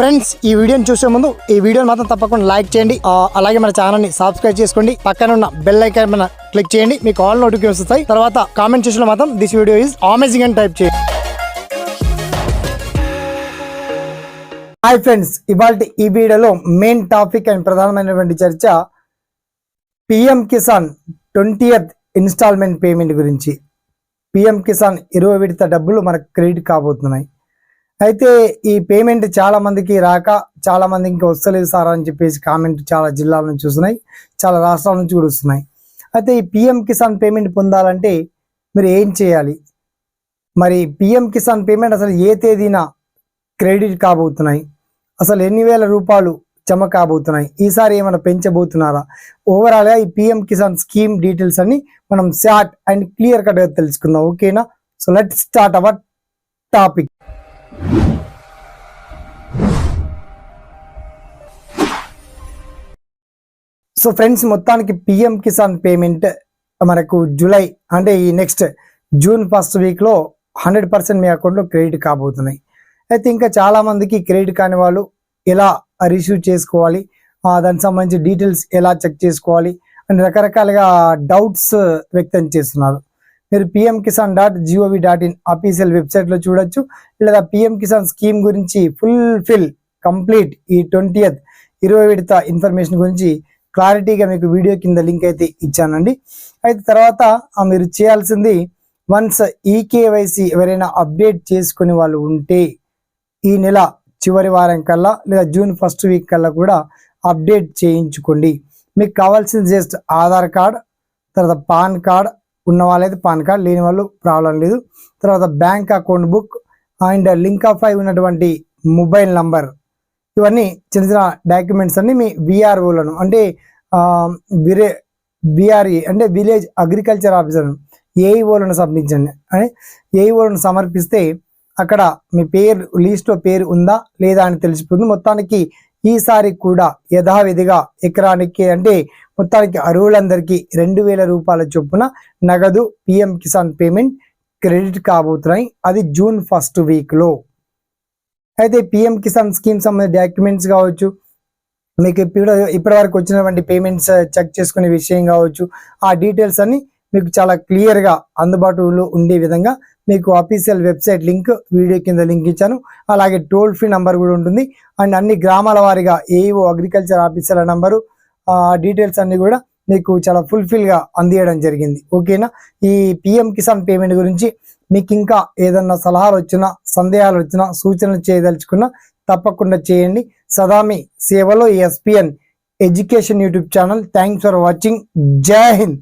Friends ఈ వీడియోని చూసే ముందు ఈ వీడియోని మాత్రం తప్పకుండా లైక్ చేయండి. అలాగే మన ఛానల్ని సబ్స్క్రైబ్ చేసుకోండి. పక్కన ఉన్న బెల్ ఐకాన్ మన క్లిక్ చేయండి. మీకు ఆల్ నోటిఫికేషన్ వస్తాయి. తర్వాత కామెంట్ చేసిన మాత్రం దిస్ వీడియో ఈజ్ అమేజింగ్ అని టైప్ చేయండి. హాయ్ ఫ్రెండ్స్ ఇవాళ ఈ వీడియోలో మెయిన్ టాపిక్ అండ్ ప్రధానమైనటువంటి చర్చ PM Kisan twentieth installment payment గురించి. పిఎం కిసాన్ ఇరవై విడత డబ్బులు మనకు క్రెడిట్ కాబోతున్నాయి. అయితే ఈ పేమెంట్ చాలా మందికి రాక చాలా మంది ఇంకా వస్తలేదు సార్ అని చెప్పేసి కామెంట్ చాలా జిల్లాల నుంచి వస్తున్నాయి చాలా రాష్ట్రాల నుంచి కూడా వస్తున్నాయి. అయితే ఈ పిఎం కిసాన్ పేమెంట్ పొందాలంటే మీరు ఏం చేయాలి? మరి పిఎం కిసాన్ పేమెంట్ అసలు ఏ తేదీన క్రెడిట్ కాబోతున్నాయి? అసలు ఎన్ని వేల రూపాయలు జమ కాబోతున్నాయి? ఈసారి ఏమైనా పెంచబోతున్నారా? ఓవరాల్గా ఈ పిఎం కిసాన్ స్కీమ్ డీటెయిల్స్ అన్ని మనం షార్ట్ అండ్ క్లియర్ కట్గా తెలుసుకుందాం. ఓకేనా so let start our topic so friends మొత్తానికి పిఎం కిసాన్ పేమెంట్ మనకు జూలై అంటే ఈ నెక్స్ట్ జూన్ ఫస్ట్ వీక్లో హండ్రెడ్ పర్సెంట్ మీ అకౌంట్లో క్రెడిట్ కాబోతున్నాయి. అయితే ఇంకా చాలామందికి క్రెడిట్ కాని వాళ్ళు ఎలా రిసీవ్ చేసుకోవాలి? దానికి సంబంధించి డీటెయిల్స్ ఎలా చెక్ చేసుకోవాలి? అని రకరకాలుగా డౌట్స్ వ్యక్తం చేస్తున్నారు. మీరు PM Kisan dot gov dot in official వెబ్సైట్లో చూడొచ్చు. లేదా పిఎం కిసాన్ స్కీమ్ గురించి ఫుల్ఫిల్ కంప్లీట్ ఈ ట్వంటీయత్ ఇరవై విడత ఇన్ఫర్మేషన్ గురించి క్లారిటీగా మీకు వీడియో కింద లింక్ అయితే ఇచ్చానండి. అయితే తర్వాత మీరు చేయాల్సింది వన్స్ ఈకేవైసీ ఎవరైనా అప్డేట్ చేసుకునే వాళ్ళు ఉంటే ఈ నెల చివరి వారం కల్లా లేదా జూన్ ఫస్ట్ వీక్ కల్లా కూడా అప్డేట్ చేయించుకోండి. మీకు కావాల్సింది జస్ట్ ఆధార్ కార్డ్ తర్వాత పాన్ కార్డ్ ఉన్న వాళ్ళైతే పాన్ కార్డ్ లేని వాళ్ళు ప్రాబ్లం లేదు. తర్వాత bank account book and link of అయి ఉన్నటువంటి మొబైల్ నంబర్. ఇవన్నీ చిన్న చిన్న డాక్యుమెంట్స్ అన్ని మీ విఆర్ఓలను అంటే విరే విఆర్ఈ అంటే విలేజ్ అగ్రికల్చర్ ఆఫీసర్ ఏఈఓలను సమర్పించండి అని ఏఈఓలను సమర్పిస్తే అక్కడ మీ పేరు లిస్ట్లో పేరు ఉందా లేదా అని తెలిసిపోతుంది. మొత్తానికి ఈసారి కూడా యథావిధిగా ఎకరానికి అంటే మొత్తానికి అరువులందరికీ రెండు వేల రూపాయల చొప్పున నగదు పిఎం కిసాన్ పేమెంట్ క్రెడిట్ కాబోతున్నాయి. అది జూన్ ఫస్ట్ వీక్లో. అయితే పిఎం కిసాన్ స్కీమ్ సంబంధించిన డాక్యుమెంట్స్ కావచ్చు మీకు ఇప్పుడు ఇప్పటి వరకు వచ్చినటువంటి పేమెంట్స్ చెక్ చేసుకునే విషయం కావచ్చు ఆ డీటెయిల్స్ అన్ని మీకు చాలా క్లియర్గా అందుబాటులో ఉండే విధంగా మీకు అఫీషియల్ వెబ్సైట్ లింక్ వీడియో కింద లింక్ ఇచ్చాను. అలాగే టోల్ ఫ్రీ నంబర్ కూడా ఉంటుంది. అండ్ అన్ని గ్రామాల వారిగా ఏఓ అగ్రికల్చర్ ఆఫీసర్ల నంబరు డీటెయిల్స్ అన్ని కూడా మీకు చాలా ఫుల్ఫిల్గా అందియడం జరిగింది. ఓకేనా ఈ పిఎం కిసాన్ పేమెంట్ గురించి మీకు ఇంకా ఏదన్నా సలహాలు వచ్చినా సందేహాలు వచ్చినా సూచనలు చేయదలుచుకున్నా తప్పకుండా చేయండి. సదామి సేవలో SPN education YouTube channel thanks for watching జై హింద్